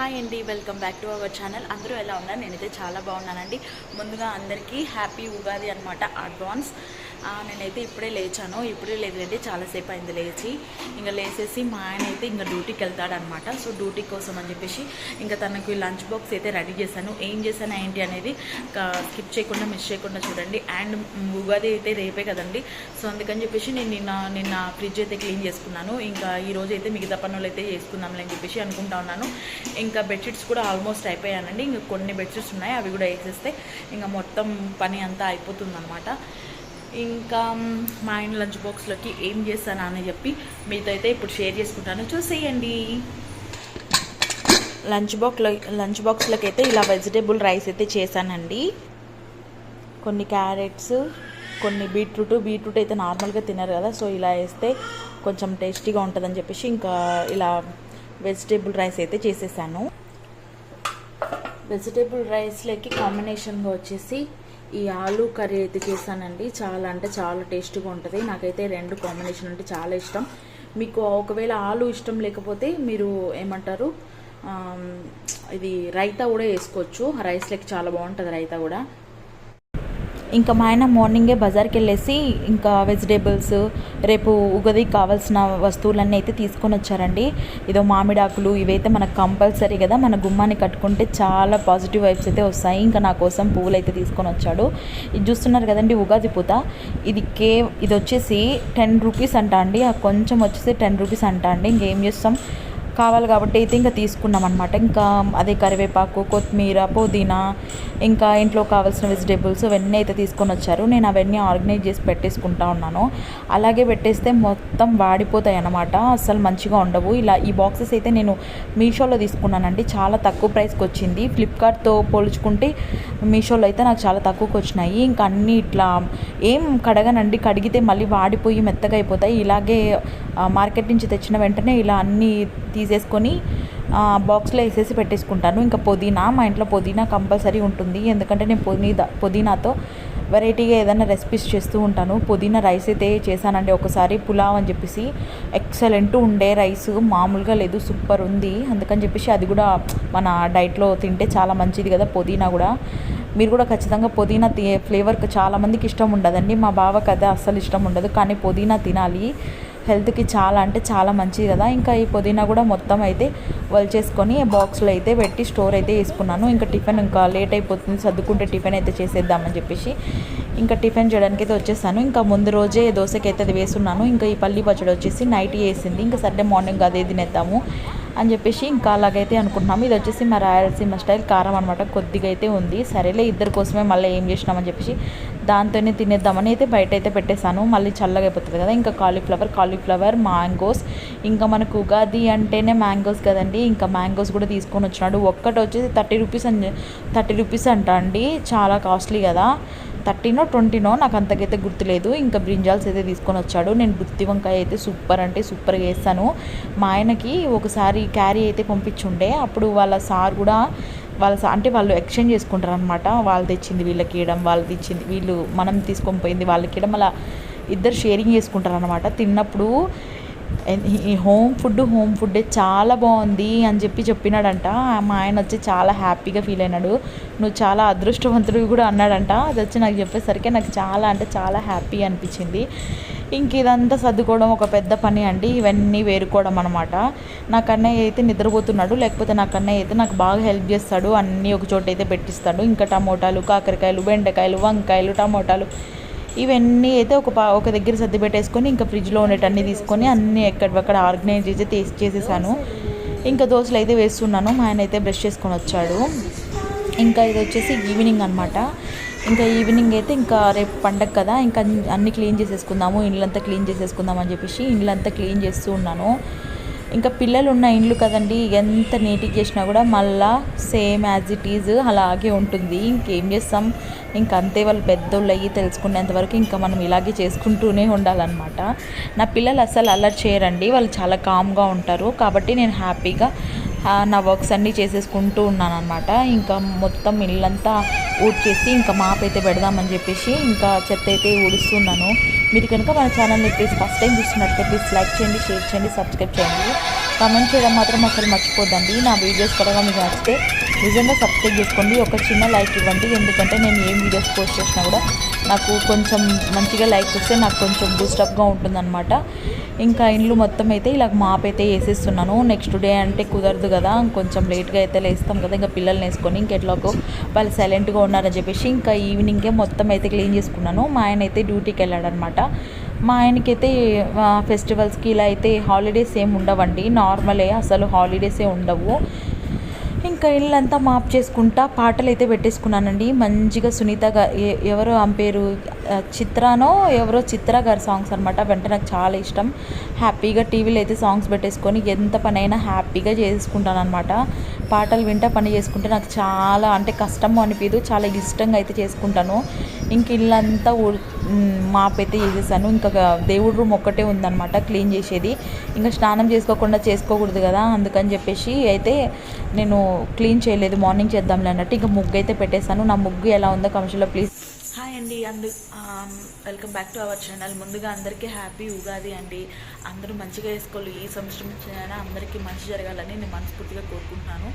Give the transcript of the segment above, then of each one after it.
Hi అండి welcome back to our channel. అందరూ ఎలా ఉన్నారు? నేనైతే చాలా బాగున్నానండి. ముందుగా అందరికీ హ్యాపీ ఉగాది అనమాట అడ్వాన్స్. నేనైతే ఇప్పుడే లేచాను. ఇప్పుడే లేదంటే చాలాసేపు అయింది లేచి. ఇంకా లేచేసి మా ఆయన అయితే ఇంకా డ్యూటీకి వెళ్తాడనమాట సో డ్యూటీ కోసం అని చెప్పేసి ఇంకా తనకు లంచ్ బాక్స్ అయితే రెడీ చేశాను. ఏం చేశాను ఏంటి అనేది స్కిప్ చేయకుండా మిస్ చేయకుండా చూడండి. అండ్ ఉగాది అయితే రేపే కదండి. సో అందుకని చెప్పేసి నేను నిన్న నిన్న ఫ్రిడ్జ్ అయితే క్లీన్ చేసుకున్నాను. ఇంకా ఈ అయితే మిగతా పనులు అయితే చేసుకుందాంలే అని చెప్పేసి అనుకుంటా ఉన్నాను. ఇంకా బెడ్షీట్స్ కూడా ఆల్మోస్ట్ అయిపోయానండి. ఇంకా కొన్ని బెడ్షీట్స్ ఉన్నాయి. అవి కూడా వేసేస్తే ఇంకా మొత్తం పని అంతా అయిపోతుంది అనమాట ఇంకా మా ఆయన లంచ్ బాక్స్లోకి ఏం చేస్తానా అని చెప్పి మీతో అయితే ఇప్పుడు షేర్ చేసుకుంటాను. చూసేయండి. లంచ్ బాక్స్లో లంచ్ బాక్స్లోకి అయితే ఇలా వెజిటేబుల్ రైస్ అయితే చేశానండి. కొన్ని క్యారెట్స్ కొన్ని బీట్రూట్ బీట్రూట్ అయితే నార్మల్గా తినరు కదా సో ఇలా వేస్తే కొంచెం టేస్టీగా ఉంటుందని చెప్పేసి ఇంకా ఇలా వెజిటేబుల్ రైస్ అయితే చేసేసాను. వెజిటేబుల్ రైస్లోకి కాంబినేషన్గా వచ్చేసి ఈ ఆలూ కర్రీ అయితే చేశానండి. చాలా అంటే చాలా టేస్ట్గా ఉంటుంది. నాకైతే రెండు కాంబినేషన్ అంటే చాలా ఇష్టం. మీకు ఒకవేళ ఆలు ఇష్టం లేకపోతే మీరు ఏమంటారు? ఇది రైతా కూడా వేసుకోవచ్చు. రైస్ లెక్క చాలా బాగుంటుంది రైతా కూడా. ఇంకా మా ఆయన మార్నింగే బజార్కి వెళ్ళేసి ఇంకా వెజిటేబుల్స్ రేపు ఉగది కావాల్సిన వస్తువులన్నీ అయితే తీసుకొని వచ్చారండి. ఇదో మామిడాకులు ఇవైతే మనకు కంపల్సరీ కదా మన గుమ్మాన్ని కట్టుకుంటే చాలా పాజిటివ్ వైబ్స్ అయితే వస్తాయి. ఇంకా నా కోసం పువ్వులు అయితే తీసుకొని వచ్చాడు. ఇది చూస్తున్నారు కదండి ఉగాది పూత. ఇది కే ఇది వచ్చేసి టెన్ రూపీస్ అంట అండి. కొంచెం వచ్చేసి టెన్ రూపీస్ అంట అండి. ఇంకేం చేస్తాం? కావాలి కాబట్టి అయితే ఇంకా తీసుకున్నాం అనమాట ఇంకా అదే కరివేపాకు కొత్తిమీర పుదీనా ఇంకా ఇంట్లో కావాల్సిన వెజిటేబుల్స్ అవన్నీ అయితే తీసుకొని వచ్చారు. నేను అవన్నీ ఆర్గనైజ్ చేసి పెట్టేసుకుంటా ఉన్నాను. అలాగే పెట్టేస్తే మొత్తం వాడిపోతాయి అన్నమాట. అసలు మంచిగా ఉండవు. ఇలా ఈ బాక్సెస్ అయితే నేను మీషోలో తీసుకున్నానండి. చాలా తక్కువ ప్రైస్కి వచ్చింది. ఫ్లిప్కార్ట్తో పోల్చుకుంటే మీషోలో అయితే నాకు చాలా తక్కువకి వచ్చినాయి. ఇంకా అన్నీ ఇట్లా ఏం కడగనండి. కడిగితే మళ్ళీ వాడిపోయి మెత్తగా అయిపోతాయి. ఇలాగే మార్కెట్ నుంచి తెచ్చిన వెంటనే ఇలా అన్నీ తీసేసుకొని బాక్స్లో వేసేసి పెట్టేసుకుంటాను. ఇంకా పుదీనా మా ఇంట్లో పుదీనా కంపల్సరీ ఉంటుంది. ఎందుకంటే నేను పుదీనా పుదీనాతో వెరైటీగా ఏదైనా రెసిపీస్ చేస్తూ ఉంటాను. పుదీనా రైస్ అయితే చేశానండి ఒకసారి పులావ్ అని చెప్పేసి. ఎక్సలెంట్ ఉండే రైస్ మామూలుగా లేదు సూపర్ ఉంది. అందుకని చెప్పేసి అది కూడా మన డైట్లో తింటే చాలా మంచిది కదా పుదీనా కూడా. మీరు కూడా ఖచ్చితంగా పుదీనా తి ఫ్లేవర్ చాలామందికి ఇష్టం ఉండదండి. మా బావకి అదే అస్సలు ఇష్టం ఉండదు. కానీ పుదీనా తినాలి. హెల్త్కి చాలా అంటే చాలా మంచిది కదా. ఇంకా ఈ పుదీనా కూడా మొత్తం అయితే వలిచేసుకొని బాక్స్లో అయితే పెట్టి స్టోర్ అయితే వేసుకున్నాను. ఇంకా టిఫిన్ ఇంకా లేట్ అయిపోతుంది. సర్దుకుంటే టిఫిన్ అయితే చేసేద్దామని చెప్పేసి ఇంకా టిఫిన్ చేయడానికి అయితే వచ్చేసాను. ఇంకా ముందు రోజే దోశకి అయితే అది వేసున్నాను. ఇంకా ఈ పల్లి పచ్చడి వచ్చేసి నైట్ వేసింది. ఇంకా సండే మార్నింగ్ అదే తినేద్దాము అని చెప్పేసి ఇంకా అలాగైతే అనుకుంటున్నాము. ఇది వచ్చేసి మా రాయలసీమ స్టైల్ కారం అనమాట కొద్దిగా అయితే ఉంది. సరేలే ఇద్దరి కోసమే మళ్ళీ ఏం చేసినామని చెప్పేసి దాంతోనే తినేద్దామని అయితే బయట అయితే పెట్టేశాను. మళ్ళీ చల్లగా అయిపోతుంది కదా ఇంకా కాలీఫ్లవర్ కాలీఫ్లవర్ మ్యాంగోస్ ఇంకా మనకు ఉగాది అంటేనే మ్యాంగోస్ కదండి. ఇంకా మ్యాంగోస్ కూడా తీసుకొని వచ్చినాడు. ఒక్కటి వచ్చేసి థర్టీ రూపీస్ అని థర్టీ రూపీస్ అంట అండి. చాలా కాస్ట్లీ కదా. థర్టీనో ట్వంటీనో నాకు అంతకైతే గుర్తులేదు. ఇంకా బ్రింజాల్స్ అయితే తీసుకొని వచ్చాడు. నేను గుత్తి వంకాయ అయితే సూపర్ అంటే సూపర్గా వేస్తాను. మా ఆయనకి ఒకసారి క్యారీ అయితే పంపించుండే. అప్పుడు వాళ్ళ సార్ కూడా వాళ్ళ అంటే వాళ్ళు ఎక్స్చేంజ్ చేసుకుంటారు అనమాట వాళ్ళు తెచ్చింది వీళ్ళకి ఇవ్వడం వాళ్ళు తెచ్చింది వీళ్ళు మనం తీసుకొని పోయింది వాళ్ళకి ఇవ్వడం అలా ఇద్దరు షేరింగ్ చేసుకుంటారు అనమాట తిన్నప్పుడు ఈ హోమ్ ఫుడ్ హోమ్ ఫుడ్డే చాలా బాగుంది అని చెప్పి చెప్పినాడంట. మా ఆయన వచ్చి చాలా హ్యాపీగా ఫీల్ అయినాడు. నువ్వు చాలా అదృష్టవంతుడు కూడా అన్నాడంట. అది వచ్చి నాకు చెప్పేసరికి నాకు చాలా అంటే చాలా హ్యాపీ అనిపించింది. ఇంక ఇదంతా సర్దుకోవడం ఒక పెద్ద పని అండి. ఇవన్నీ వేరుకోవడం అనమాట నా కన్నయ్య అయితే నిద్రపోతున్నాడు. లేకపోతే నా కన్నయ్య అయితే నాకు బాగా హెల్ప్ చేస్తాడు. అన్నీ ఒక చోట అయితే పెట్టిస్తాడు. ఇంకా టమోటాలు కాకరకాయలు బెండకాయలు వంకాయలు టమోటాలు ఇవన్నీ అయితే ఒక పా ఒక దగ్గర సర్ది పెట్టేసుకొని ఇంకా ఫ్రిడ్జ్లో ఉండేటన్నీ తీసుకొని అన్నీ ఎక్కడక్కడ ఆర్గనైజ్ చేసి తీసి చేసేసాను. ఇంకా దోశలు అయితే వేస్తున్నాను. మా ఆయన అయితే బ్రష్ చేసుకొని వచ్చాడు. ఇంకా ఇది వచ్చేసి ఈవినింగ్ అనమాట ఇంకా ఈవినింగ్ అయితే ఇంకా రేపు పండగ కదా ఇంకా అన్ని- క్లీన్ చేసేసుకుందాము ఇండ్లంతా క్లీన్ చేసేసుకుందాం అని చెప్పేసి ఇండ్లంతా క్లీన్ చేస్తూ ఉన్నాను. ఇంకా పిల్లలు ఉన్న ఇండ్లు కదండి ఎంత నీట్గా చేసినా కూడా మళ్ళా సేమ్ యాజ్ ఇట్ ఈజ్ అలాగే ఉంటుంది. ఇంకేం చేస్తాం? ఇంకా అంతే వాళ్ళు పెద్దోళ్ళు అయ్యి తెలుసుకునేంత వరకు ఇంకా మనం ఇలాగే చేసుకుంటూనే ఉండాలన్నమాట. నా పిల్లలు అసలు అలర్ట్ చేయరండి వాళ్ళు చాలా కామ్గా ఉంటారు. కాబట్టి నేను హ్యాపీగా నా వర్క్స్ అన్నీ చేసేసుకుంటూ ఉన్నాను అనమాట ఇంకా మొత్తం ఇల్లంతా ఊడ్చేసి ఇంకా మాప్ అయితే పెడదామని చెప్పేసి ఇంకా చెత్త అయితే ఊడుస్తున్నాను. మీరు కనుక మన ఛానల్ని ప్లీజ్ ఫస్ట్ టైం చూస్తున్నట్లయితే ప్లీజ్ లైక్ చేయండి షేర్ చేయండి సబ్స్క్రైబ్ చేయండి. కామెంట్ చేయడం మాత్రం అసలు మర్చిపోద్దండి. నా వీడియోస్ కూడా మీకు నచ్చితే నిజంగా సబ్స్క్రైబ్ చేసుకోండి. ఒక చిన్న లైక్ ఇవ్వండి. ఎందుకంటే నేను ఏం వీడియోస్ పోస్ట్ చేసినా కూడా నాకు కొంచెం మంచిగా లైక్ వస్తే నాకు కొంచెం బూస్టప్గా ఉంటుందన్నమాట. ఇంకా ఇండ్లు మొత్తం అయితే ఇలా మాప్ అయితే వేసేస్తున్నాను. నెక్స్ట్ డే అంటే కుదరదు కదా. కొంచెం లేట్గా అయితే లేస్తాం కదా. ఇంకా పిల్లల్ని వేసుకొని ఇంకెట్లాగో వాళ్ళు సైలెంట్గా ఉన్నారని చెప్పేసి ఇంకా ఈవినింగే మొత్తం అయితే క్లీన్ చేసుకున్నాను. మా ఆయన అయితే డ్యూటీకి వెళ్ళాడనమాట మా ఆయనకైతే ఫెస్టివల్స్కి ఇలా అయితే హాలిడేస్ ఏమి ఉండవండి. నార్మలే అసలు హాలిడేసే ఉండవు. ఇంకా ఇల్లంతా మాప్ చేసుకుంటా పాటలు అయితే పెట్టేసుకున్నానండి. మంచిగా సునీత ఎవరు అంపేరు ఆమె పేరు చిత్రానో ఎవరో చిత్ర గారి సాంగ్స్ అనమాట వెంట నాకు చాలా ఇష్టం. హ్యాపీగా టీవీలో అయితే సాంగ్స్ పెట్టేసుకొని ఎంత పని అయినా హ్యాపీగా చేసుకుంటాను అనమాట పాటలు వింటా పని చేసుకుంటే నాకు చాలా అంటే కష్టం అనిపించదు చాలా ఇష్టంగా అయితే చేసుకుంటాను. ఇంక ఇల్లంతా మాపైతే చేసేసాను. ఇంకా దేవుడి రూమ్ ఒక్కటే ఉందన్నమాట క్లీన్ చేసేది. ఇంకా స్నానం చేసుకోకుండా చేసుకోకూడదు కదా అందుకని చెప్పేసి అయితే నేను క్లీన్ చేయలేదు. మార్నింగ్ చేద్దాంలే అన్నట్టు ఇంకా ముగ్గు అయితే పెట్టేశాను. నా ముగ్గు ఎలా ఉందో కమిషన్లో ప్లీజ్ అండి. అందు welcome back to our channel. ముందుగా అందరికీ హ్యాపీ ఉగాది అండి. అందరూ మంచిగా వేసుకోవాలి. ఈ సంవత్సరం వచ్చినా అందరికీ మంచి జరగాలని నేను మనస్ఫూర్తిగా కోరుకుంటున్నాను.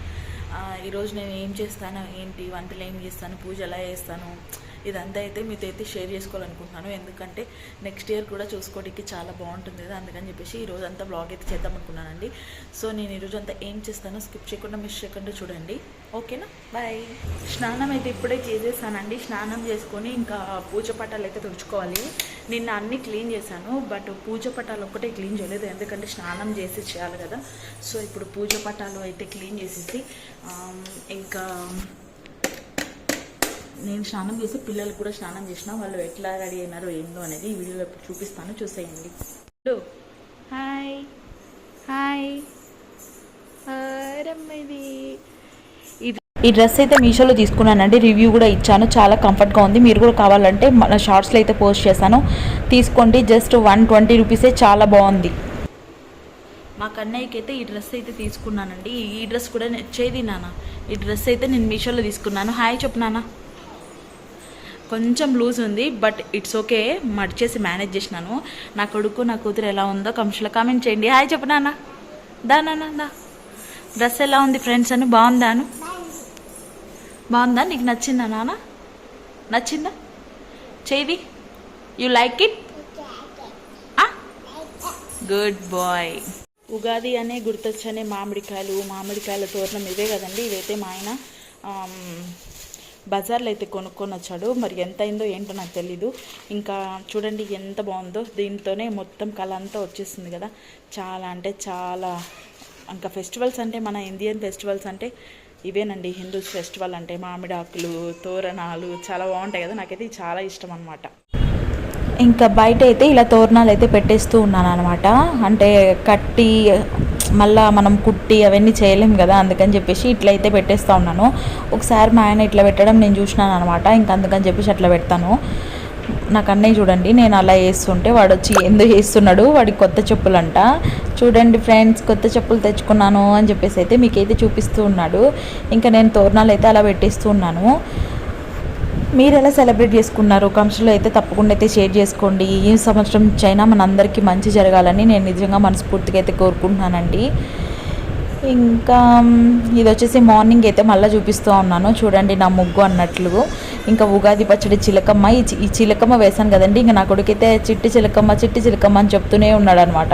ఈరోజు నేను ఏం చేస్తాను? ఏంటి? వంటలు ఏం చేస్తాను? పూజ ఎలా చేస్తాను? ఇదంతా అయితే మీతో అయితే షేర్ చేసుకోవాలనుకుంటున్నాను. ఎందుకంటే నెక్స్ట్ ఇయర్ కూడా చూసుకోవడానికి చాలా బాగుంటుంది కదా అందుకని చెప్పేసి ఈ రోజు అంతా బ్లాగ్ అయితే చేద్దాం అనుకున్నానండి. సో నేను ఈరోజు అంతా ఏం చేస్తానో స్కిప్ చేయకుండా మిస్ చేయకుండా చూడండి. ఓకేనా? బాయ్. స్నానం అయితే ఇప్పుడే చేసేసానండి. స్నానం చేసుకొని ఇంకా పూజ పటాలు అయితే తుడుచుకోవాలి. నిన్న అన్నీ క్లీన్ చేశాను బట్ పూజ పటాలు ఒక్కటే క్లీన్ చేయలేదు ఎందుకంటే స్నానం చేసి చేయాలి కదా. సో ఇప్పుడు పూజ పటాలు అయితే క్లీన్ చేసేసి ఇంకా నేను స్నానం చేసి పిల్లలు కూడా స్నానం చేసిన వాళ్ళు ఎట్లా రెడీ అయినారో ఏందో అనేది ఈ వీడియోలో ఇప్పుడు చూపిస్తాను. చూసేయండి. హాయ్. హాయ్. రమ్మది ఇది ఈ డ్రెస్ అయితే మీషోలో తీసుకున్నానండి. రివ్యూ కూడా ఇచ్చాను. చాలా కంఫర్ట్గా ఉంది. మీరు కూడా కావాలంటే మన షార్ట్స్లో అయితే పోస్ట్ చేశాను. తీసుకోండి. జస్ట్ వన్ ట్వంటీ రూపీసే చాలా బాగుంది. మా కన్నయ్యకి అయితే ఈ డ్రెస్ అయితే తీసుకున్నానండి. ఈ డ్రెస్ కూడా నచ్చేది నాన్న. ఈ డ్రెస్ అయితే నేను మీషోలో తీసుకున్నాను. హాయ్ చెప్పు నాన్న. కొంచెం లూజ్ ఉంది బట్ ఇట్స్ ఓకే. మడిచేసి మేనేజ్ చేసినాను. నా కొడుకు నా కూతురు ఎలా ఉందో కమిషన్లో కామెంట్ చేయండి. హాయ్ చెప్పు నాన్న. దా నాన్న దా. డ్రెస్ ఎలా ఉంది ఫ్రెండ్స్ అని బాగుందాను బాగుందా? నీకు నచ్చిందా నాన్న? నచ్చిందా? చేది you like it good boy Ugadi అనే గుర్తొచ్చనే మామిడికాయలు మామిడికాయల తోరణం ఇవే కదండి. ఇవైతే మా ఆయన బజార్లో అయితే కొనుక్కొని వచ్చాడు మరి ఎంత అయిందో ఏంటో నాకు తెలీదు. ఇంకా చూడండి ఎంత బాగుందో. దీంతోనే మొత్తం కళ అంతా వచ్చేస్తుంది కదా. చాలా అంటే చాలా ఇంకా ఫెస్టివల్స్ అంటే మన ఇండియన్ ఫెస్టివల్స్ అంటే ఇవేనండి. హిందూస్ ఫెస్టివల్ అంటే మామిడాకులు తోరణాలు చాలా బాగుంటాయి కదా. నాకైతే చాలా ఇష్టం అనమాట ఇంకా బయట అయితే ఇలా తోరణాలు అయితే పెట్టేస్తూ ఉన్నాను అనమాట అంటే కట్టి మళ్ళీ మనం కుట్టి అవన్నీ చేయలేం కదా అందుకని చెప్పేసి ఇట్లయితే పెట్టేస్తూ ఉన్నాను. ఒకసారి మా ఆయన ఇట్లా పెట్టడం నేను చూసినాను అనమాట ఇంకా అందుకని చెప్పేసి అట్లా పెడతాను. నాకు అన్నయ్య చూడండి నేను అలా వేస్తుంటే వాడు వచ్చి ఎందుకు వేస్తున్నాడు వాడికి కొత్త చెప్పులంట. చూడండి ఫ్రెండ్స్ కొత్త చెప్పులు తెచ్చుకున్నాను అని చెప్పేసి అయితే మీకైతే చూపిస్తూ ఉన్నాడు. ఇంకా నేను తోరణాలు అయితే అలా పెట్టేస్తూ ఉన్నాను. మీరు ఎలా సెలబ్రేట్ చేసుకున్నారు? కామెంట్స్లో అయితే తప్పకుండా అయితే షేర్ చేసుకోండి. ఈ సంవత్సరం చైనా మన అందరికీ మంచి జరగాలని నేను నిజంగా మనస్ఫూర్తిగా అయితే కోరుకుంటున్నానండి. ఇంకా ఇది వచ్చేసి మార్నింగ్ అయితే మళ్ళీ చూపిస్తూ ఉన్నాను. చూడండి నా ముగ్గు అన్నట్లు. ఇంకా ఉగాది పచ్చడి చిలకమ్మ. ఈ ఈ చిలకమ్మ వేశాను కదండి. ఇంకా నా కొడుకైతే చిట్టి చిలకమ్మ చిట్టి చిలకమ్మ అని చెప్తూనే ఉన్నాడు అనమాట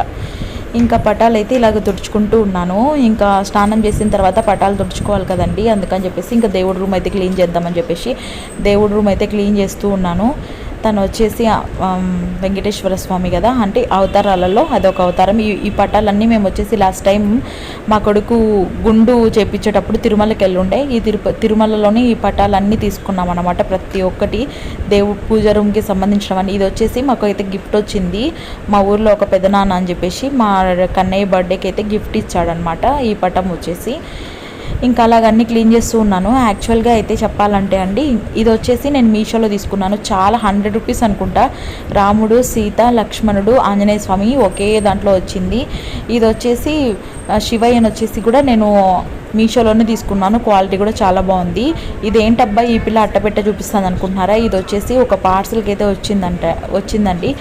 ఇంకా పటాలు అయితే ఇలాగ తుడుచుకుంటూ ఉన్నాను. ఇంకా స్నానం చేసిన తర్వాత పటాలు తుడుచుకోవాలి కదండి అందుకని చెప్పేసి ఇంకా దేవుడి రూమ్ అయితే క్లీన్ చేద్దామని చెప్పేసి దేవుడి రూమ్ అయితే క్లీన్ చేస్తూ ఉన్నాను. తను వచ్చేసి వెంకటేశ్వర స్వామి కదా అంటే అవతారాలలో అదొక అవతారం. ఈ ఈ పటాలన్నీ మేము వచ్చేసి లాస్ట్ టైం మా కొడుకు గుండు చేపించేటప్పుడు తిరుమలకి వెళ్ళుండే ఈ తిరుప తిరుమలలోని ఈ పటాలన్నీ తీసుకున్నాం అనమాట ప్రతి ఒక్కటి. దేవుడు పూజ రూమ్కి సంబంధించినవన్నీ. ఇది వచ్చేసి మాకు అయితే గిఫ్ట్ వచ్చింది. మా ఊర్లో ఒక పెదనాన్న అని చెప్పేసి మా కన్నయ్య బర్త్డేకి అయితే గిఫ్ట్ ఇచ్చాడనమాట ఈ పటం వచ్చేసి. ఇంకా అలాగన్నీ క్లీన్ చేస్తూ ఉన్నాను. యాక్చువల్గా అయితే చెప్పాలంటే అండి ఇది వచ్చేసి నేను మీషోలో తీసుకున్నాను. చాలా హండ్రెడ్ రూపీస్ అనుకుంటా. రాముడు సీత లక్ష్మణుడు ఆంజనేయ స్వామి ఒకే దాంట్లో వచ్చింది. ఇది వచ్చేసి ఆ, శివయ్యని వచ్చేసి కూడా నేను మీషోలోనే తీసుకున్నాను. క్వాలిటీ కూడా చాలా బాగుంది. ఇదేంటబ్బా ఈ పిల్ల అట్టపెట్ట చూపిస్తుంది అనుకుంటున్నారా? ఇది వచ్చేసి ఒక పార్సల్కి అయితే వచ్చిందంట వచ్చిందండి.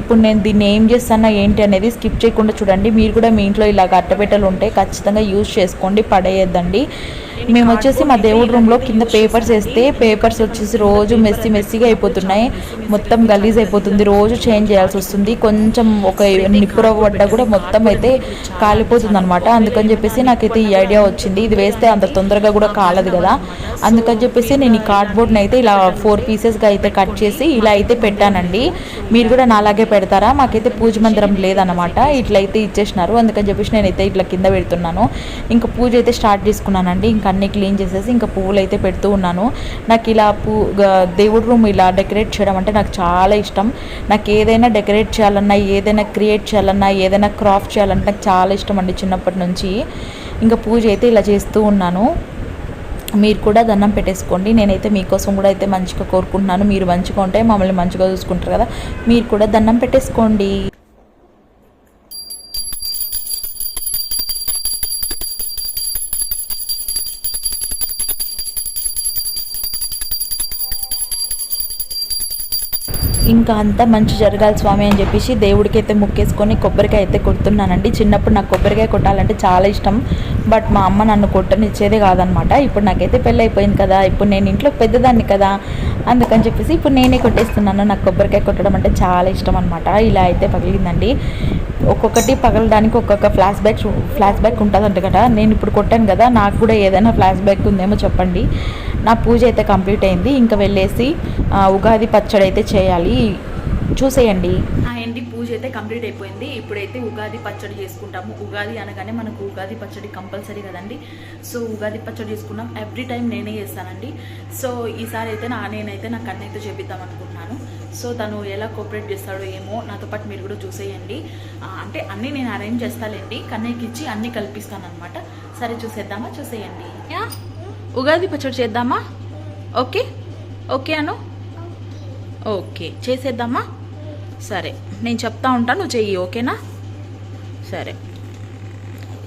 ఇప్పుడు నేను దీన్ని ఏం చేస్తానా ఏంటి అనేది స్కిప్ చేయకుండా చూడండి. మీరు కూడా మీ ఇంట్లో ఇలాగ అట్టపెట్టలు ఉంటే ఖచ్చితంగా యూజ్ చేసుకోండి పడేయద్దండి. మేము వచ్చేసి మా దేవుడి రూమ్లో కింద పేపర్స్ వేస్తే పేపర్స్ వచ్చేసి రోజు మెస్సి మెస్సిగా అయిపోతున్నాయి. మొత్తం గలీజ్ అయిపోతుంది. రోజు చేంజ్ చేయాల్సి వస్తుంది. కొంచెం ఒక నిప్పుర పడ్డా కూడా మొత్తం అయితే కాలిపోతుంది అనమాట అందుకని చెప్పేసి నాకైతే ఈ ఐడియా వచ్చింది. ఇది వేస్తే అంత తొందరగా కూడా కాలదు కదా. అందుకని చెప్పేసి నేను ఈ కార్డ్బోర్డ్ని అయితే ఇలా ఫోర్ పీసెస్గా అయితే కట్ చేసి ఇలా అయితే పెట్టానండి. మీరు కూడా నాలాగే పెడతారా? మాకైతే పూజ మందిరం లేదనమాట ఇట్లయితే ఇచ్చేసినారు. అందుకని చెప్పేసి నేనైతే ఇట్లా కింద పెడుతున్నాను. ఇంకా పూజ అయితే స్టార్ట్ చేసుకున్నానండి. ఇంకా అన్ని క్లీన్ చేసేసి ఇంకా పువ్వులు అయితే పెడుతూ ఉన్నాను. నాకు ఇలా పూ దేవుడి రూమ్ ఇలా డెకరేట్ చేయడం అంటే నాకు చాలా ఇష్టం. నాకు ఏదైనా డెకరేట్ చేయాలన్నా ఏదైనా క్రియేట్ చేయాలన్నా ఏదైనా క్రాఫ్ట్ చేయాలంటే నాకు చాలా ఇష్టం అండి చిన్నప్పటి నుంచి. ఇంకా పూజ అయితే ఇలా చేస్తూ ఉన్నాను. మీరు కూడా దండం పెట్టేసుకోండి. నేనైతే మీకోసం కూడా అయితే మంచిగా కోరుకుంటున్నాను. మీరు మంచిగా ఉంటే మమ్మల్ని మంచిగా చూసుకుంటారు కదా. మీరు కూడా దండం పెట్టేసుకోండి. ఇంకా అంతా మంచి జరగాలి స్వామి అని చెప్పేసి దేవుడికి అయితే ముక్కేసుకొని కొబ్బరికాయ అయితే కొడుతున్నానండి. చిన్నప్పుడు నాకు కొబ్బరికాయ కొట్టాలంటే చాలా ఇష్టం. బట్ మా అమ్మ నన్ను కొట్టనిచ్చేదే కాదనమాట. ఇప్పుడు నాకైతే పెళ్ళి అయిపోయింది కదా. ఇప్పుడు నేను ఇంట్లో పెద్దదాన్ని కదా. అందుకని చెప్పేసి ఇప్పుడు నేనే కొట్టేస్తున్నాను. నాకు కొబ్బరికాయ కొట్టడం అంటే చాలా ఇష్టం అనమాట. ఇలా అయితే పగిలిందండి. ఒక్కొక్కటి పగలడానికి ఒక్కొక్క ఫ్లాష్ బ్యాక్ ఫ్లాష్ బ్యాక్ ఉంటుందంట కదా. నేను ఇప్పుడు కొట్టాను కదా. నాకు కూడా ఏదైనా ఫ్లాష్ బ్యాక్ ఉందేమో చెప్పండి. నా పూజ అయితే కంప్లీట్ అయింది. ఇంకా వెళ్ళేసి ఉగాది పచ్చడి అయితే చేయాలి. చూసేయండి. అండి పూజ అయితే కంప్లీట్ అయిపోయింది. ఇప్పుడైతే ఉగాది పచ్చడి చేసుకుంటాము. ఉగాది అనగానే మనకు ఉగాది పచ్చడి కంపల్సరీ కదండి. సో ఉగాది పచ్చడి చేసుకున్నాం. ఎవ్రీ టైం నేనే చేస్తానండి. సో ఈసారి అయితే నా నేనైతే నా కన్నయ్యతో చేపిద్దాం అనుకుంటున్నాను. సో తను ఎలా కోఆపరేట్ చేస్తాడో ఏమో నాతో పాటు మీరు కూడా చూసేయండి. అంటే అన్నీ నేను అరేంజ్ చేస్తానండి కన్నయ్యకి ఇచ్చి అన్నీ కల్పిస్తాను అనమాట సరే చూసేద్దామా? చూసేయండి. యా? ఉగాది పచ్చడి చేద్దామా? ఓకే? ఓకే అను? ఓకే. చేసేద్దామా? సరే. నేను చెప్తా ఉంటాను నువ్వు చెయ్యి ఓకేనా? సరే.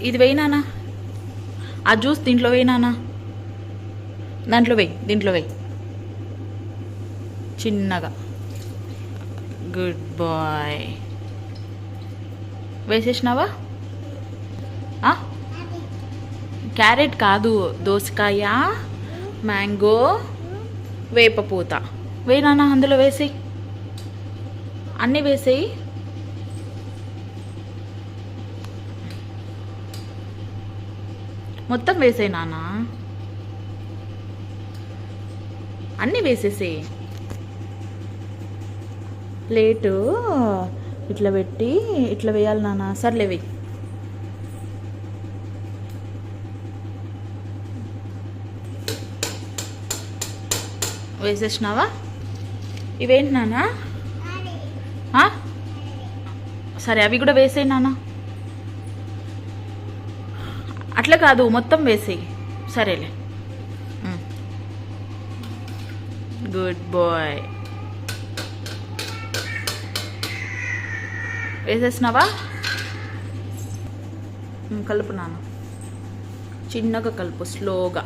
ఇది వేయినానా ఆ జ్యూస్ దీంట్లో వేయినానా దాంట్లో వేయి దీంట్లో వేయి. చిన్నగా. Good boy. వేసేసినావా? ఆ? క్యారెట్ కాదు దోసకాయ మ్యాంగో వేపపూత వేనానా అందులో వేసేయి. అన్నీ వేసేయి. మొత్తం వేసేయి నాన్న. అన్నీ వేసేసేయి. ప్లేటు ఇట్లా పెట్టి ఇట్లా వేయాలి నాన్న. సర్లే వెయ్యి వేసేసినావా? ఇవేంటి నాన్న? సరే అవి కూడా వేసేయి నాన్న. అట్లా కాదు మొత్తం వేసేయి. సరేలే. గుడ్ బాయ్ వేసేసినావా? కలుపు నాన్న. చిన్నగా కలుపు స్లోగా.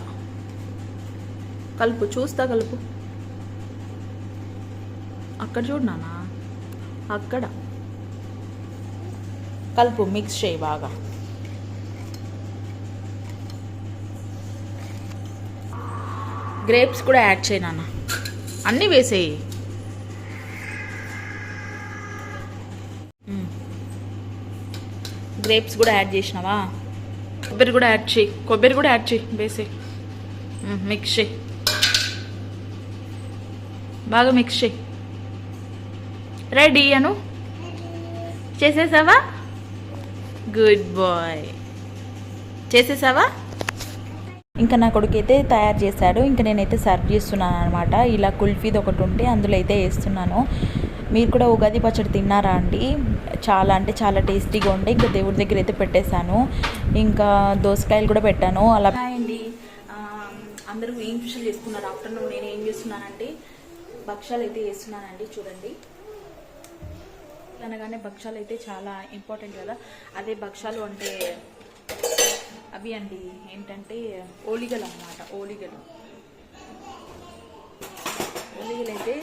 కలుపు చూస్తా కలుపు. అక్కడ చూడు అక్కడ. కలుపు మిక్స్ చేయి బాగా. గ్రేప్స్ కూడా యాడ్ చేయి నాన్న. అన్నీ వేసేయి. గ్రేప్స్ కూడా యాడ్ చేసినావా? కొబ్బరి కూడా యాడ్ చేయి. కొబ్బరి కూడా యాడ్ చేయి. వేసే మిక్స్ చేయి. బాగా మిక్స్ చేయి. రెడీ అను? చేసేసావా? గుడ్ బాయ్ చేసేసావా? ఇంకా నా కొడుకు అయితే తయారు చేశాడు. ఇంకా నేనైతే సర్వ్ చేస్తున్నాను అనమాట ఇలా కుల్ఫీది ఒకటి ఉంటే అందులో అయితే వేస్తున్నాను. మీరు కూడా ఉగాది పచ్చడి తిన్నారా అండి? చాలా అంటే చాలా టేస్టీగా ఉండే. ఇంకా దేవుడి దగ్గర అయితే పెట్టేశాను. ఇంకా దోసకాయలు కూడా పెట్టాను. అలా అండి. అందరూ ఏం స్పెషల్ చేసుకున్నారు? ఆఫ్టర్నూన్ నేను ఏం చేస్తున్నానంటే భక్షాలు అయితే వేస్తున్నానండి. చూడండి. అనగానే భక్షాలు అయితే చాలా ఇంపార్టెంట్ కదా. అదే భక్షాలు అంటే అవి అండి ఏంటంటే ఓలిగలు అన్నమాట ఓలిగలు. ఓలిగలు అయితే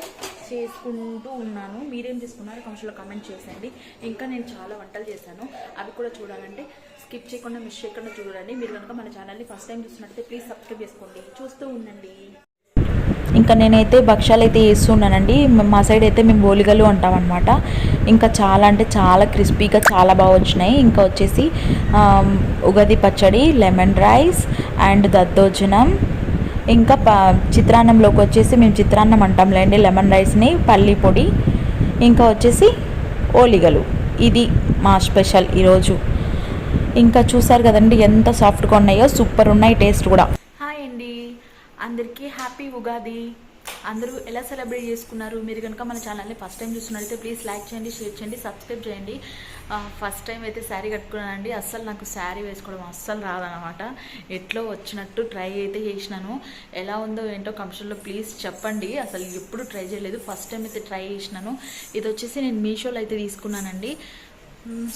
చేసుకుంటూ ఉన్నాను. మీరేం చేసుకున్నారు కమెంట్స్లో కమెంట్ చేసేయండి. ఇంకా నేను చాలా వంటలు చేశాను. అవి కూడా చూడాలంటే స్కిప్ చేయకుండా మిస్ చేయకుండా చూడండి. మీరు కనుక మన ఛానల్ని ఫస్ట్ టైం చూస్తున్నట్టయితే ప్లీజ్ సబ్స్క్రైబ్ చేసుకోండి. చూస్తూ ఉండండి. ఇంకా నేనైతే భక్ష్యాలు అయితే వేస్తున్నానండి. మా సైడ్ అయితే మేము బోలిగలు అంటాం అనమాట ఇంకా చాలా అంటే చాలా క్రిస్పీగా చాలా బాగా వచ్చినాయి. ఇంకా వచ్చేసి ఉగది ఉగాది పచ్చడి లెమన్ రైస్ అండ్ దద్దోజనం. ఇంకా ప చిత్రాన్నంలోకి వచ్చేసి మేము చిత్రాన్నం అంటాంలేండి లెమన్ రైస్ని పల్లి పొడి ఇంకా వచ్చేసి ఓలిగలు. ఇది మా స్పెషల్ ఈరోజు. ఇంకా చూసారు కదండి ఎంత సాఫ్ట్గా ఉన్నాయో సూపర్ ఉన్నాయి టేస్ట్ కూడా. అందరికీ హ్యాపీ ఉగాది. అందరూ ఎలా సెలబ్రేట్ చేసుకున్నారు? మీరు కనుక మన ఛానల్ని ఫస్ట్ టైం చూస్తున్నట్లయితే ప్లీజ్ లైక్ చేయండి షేర్ చేయండి సబ్స్క్రైబ్ చేయండి. ఫస్ట్ టైం అయితే శారీ కట్టుకున్నానండి. అస్సలు నాకు శారీ వేసుకోవడం అస్సలు రాదనమాట ఎట్లో వచ్చినట్టు ట్రై అయితే చేసినాను. ఎలా ఉందో ఏంటో కమిషన్లో ప్లీజ్ చెప్పండి. అసలు ఎప్పుడు ట్రై చేయలేదు. ఫస్ట్ టైం అయితే ట్రై చేసినాను. ఇది వచ్చేసి నేను మీషోలో అయితే తీసుకున్నానండి.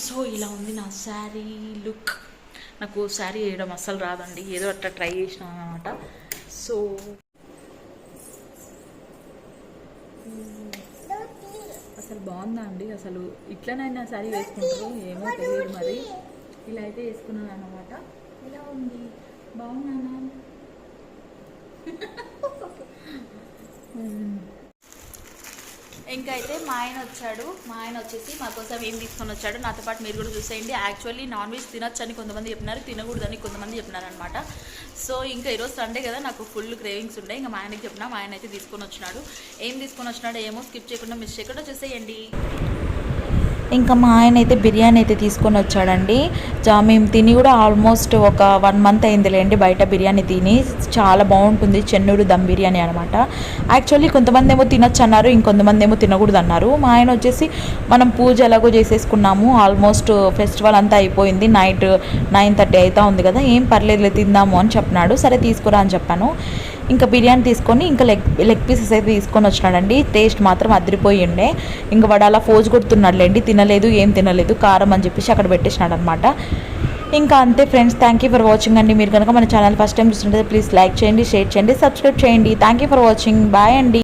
సో ఇలా ఉంది నా శారీ లుక్. నాకు శారీ వేయడం అస్సలు రాదండి. ఏదో అట్లా ట్రై చేసినాను అనమాట సో అసలు బాగుందా అండి? అసలు ఇట్లనైనా సరే వేసుకుంటారు? ఏమో తెలియదు మరి. ఇలా అయితే వేసుకున్నాను అనమాట ఇలా ఉంది? బాగున్నానా ఇంకా అయితే మా ఆయన వచ్చాడు. మా ఆయన వచ్చేసి మా కోసం ఏం తీసుకొని వచ్చాడు? నాతో పాటు మీరు కూడా చూసేయండి. యాక్చువల్లీ నాన్ వెజ్ తినొచ్చని కొంతమంది చెప్పినారు. తినకూడదని కొంతమంది చెప్పినారనమాట సో ఇంకా ఈరోజు సండే కదా నాకు ఫుల్ క్రేవింగ్స్ ఉండే. ఇంకా మా ఆయనకి చెప్పినా మా ఆయన అయితే తీసుకొని వచ్చినాడు. ఏం తీసుకొని వచ్చినాడు ఏమో స్కిప్ చేయకుండా మిస్ చేయకుండా చూసేయండి. ఇంకా మా ఆయన అయితే బిర్యానీ అయితే తీసుకొని వచ్చాడండి. జా మేము తిని కూడా ఆల్మోస్ట్ ఒక వన్ మంత్ అయిందిలేండి బయట బిర్యానీ తిని. చాలా బాగుంటుంది చెన్నూరు దమ్ బిర్యానీ అనమాట. యాక్చువల్లీ కొంతమంది ఏమో తినొచ్చు అన్నారు ఇంకొంతమంది ఏమో తినకూడదు అన్నారు. మా ఆయన వచ్చేసి మనం పూజ ఎలాగో చేసేసుకున్నాము ఆల్మోస్ట్ ఫెస్టివల్ అంతా అయిపోయింది నైట్ నైన్ థర్టీ అవుతా ఉంది కదా ఏం పర్లేదులే తిందాము అని చెప్పినాడు. సరే తీసుకురా అని చెప్పాను. ఇంకా బిర్యానీ తీసుకొని ఇంకా లెగ్ లెగ్ పీసెస్ అయితే తీసుకొని వచ్చినాడండి. టేస్ట్ మాత్రం అదిరిపోయి ఉండే. ఇంకా వాడు అలా ఫోజు కొడుతున్నాడులేండి. తినలేదు ఏం తినలేదు కారం అని చెప్పేసి అక్కడ పెట్టేసినాడు అనమాట ఇంకా అంతే friends thank you for watching అండి. మీరు కనుక మన ఛానల్ ఫస్ట్ టైం చూస్తుంటే ప్లీజ్ లైక్ చేయండి షేర్ చేయండి సబ్స్క్రైబ్ చేయండి. Thank you for watching bye అండి.